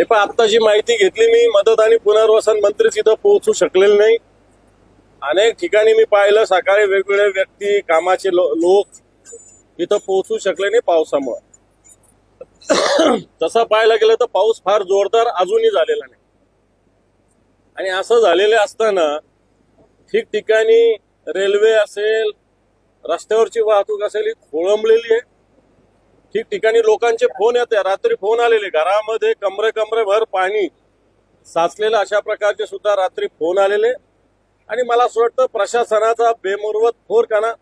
हे पण आता जी माहिती घेतली मी मदत आणि पुनर्वसन मंत्रीच इथं पोहोचू शकलेले नाही. अनेक ठिकाणी मी पाहिलं सकाळी वेगवेगळे व्यक्ती कामाचे लोक इथं पोहोचू शकले नाही पावसामुळे. तसं पाहायला गेलं तर पाऊस फार जोरदार अजूनही झालेला नाही. आणि असं झालेलं असताना ठिकठिकाणी रेल्वे असेल रस्त्यावरची वाहतूक असेल ही खोळंबलेली आहे. ठिकठिकाणी लोकांचे फोन येते. रात्री फोन आलेले. घरामध्ये कमरे कमरे भर पाणी साचलेलं अशा प्रकारचे सुद्धा रात्री फोन आलेले. आणि मला असं वाटतं प्रशासनाचा बेमुरवत फोरकाना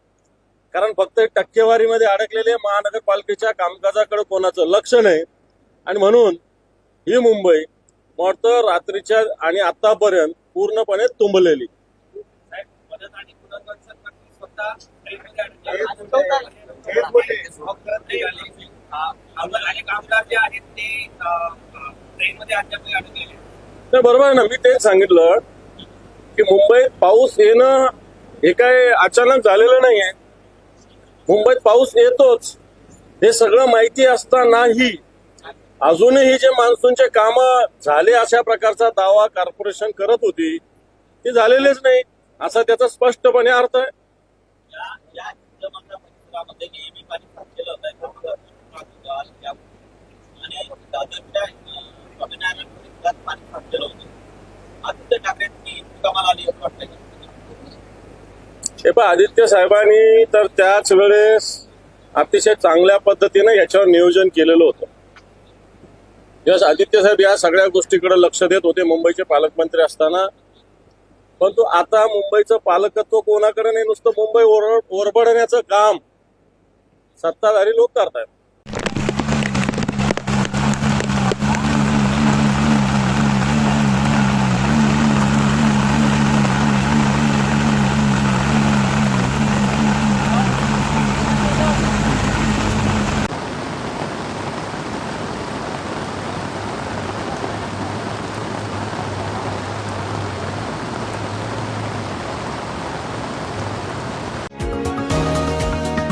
कारण फक्त टक्केवारीमध्ये अडकलेले महानगरपालिकेच्या कामकाजाकडे कोणाचं लक्ष नाही. आणि म्हणून ही मुंबई वाटतं रात्रीच्या आणि आतापर्यंत पूर्णपणे तुंबलेली. स्वतः ट्रेनमध्ये अडकले. फक्त ते आले. आ, आमदार- अनेक आमदार जे आहेत ते अ, अ, ट्रेनमध्ये अद्याप अडकलेले आहेत. नाही बरोबर आहे ना मी तेच सांगितलं की मुंबईत पाऊस येणं हे काय अचानक झालेलं नाहीये मुंबईत पाऊस येतोच हे सगळं माहिती असतानाही अजूनही जे मान्सूनचे काम झाले अशा प्रकारचा दावा कॉर्पोरेशन करत होती ते झालेलेच नाही असा त्याचा स्पष्टपणे अर्थ आहे या या चित्रमंडळ परिसरामध्ये नेहमी पाणी साचलेलं होतं त्यामुळे मागोवा या- आणि दादरच्या अ, स्वामीनारायण परिसरात पाणी साचलेलं होतं आदित्य ठाकरेंनी कमाल आली असं वाटतं का? हे पण आदित्य साहेबांनी तर त्याच वेळेस अतिशय चांगल्या पद्धतीने याच्यावर नियोजन केलेलं होतं. यस आदित्य साहेब या सगळ्या गोष्टीकडे लक्ष देत होते मुंबईचे पालकमंत्री असताना. परंतु आता मुंबईचं पालकत्व कोणाकडे नाही? नुसतं मुंबई ओरबडण्याचं काम सत्ताधारी लोक करतायत.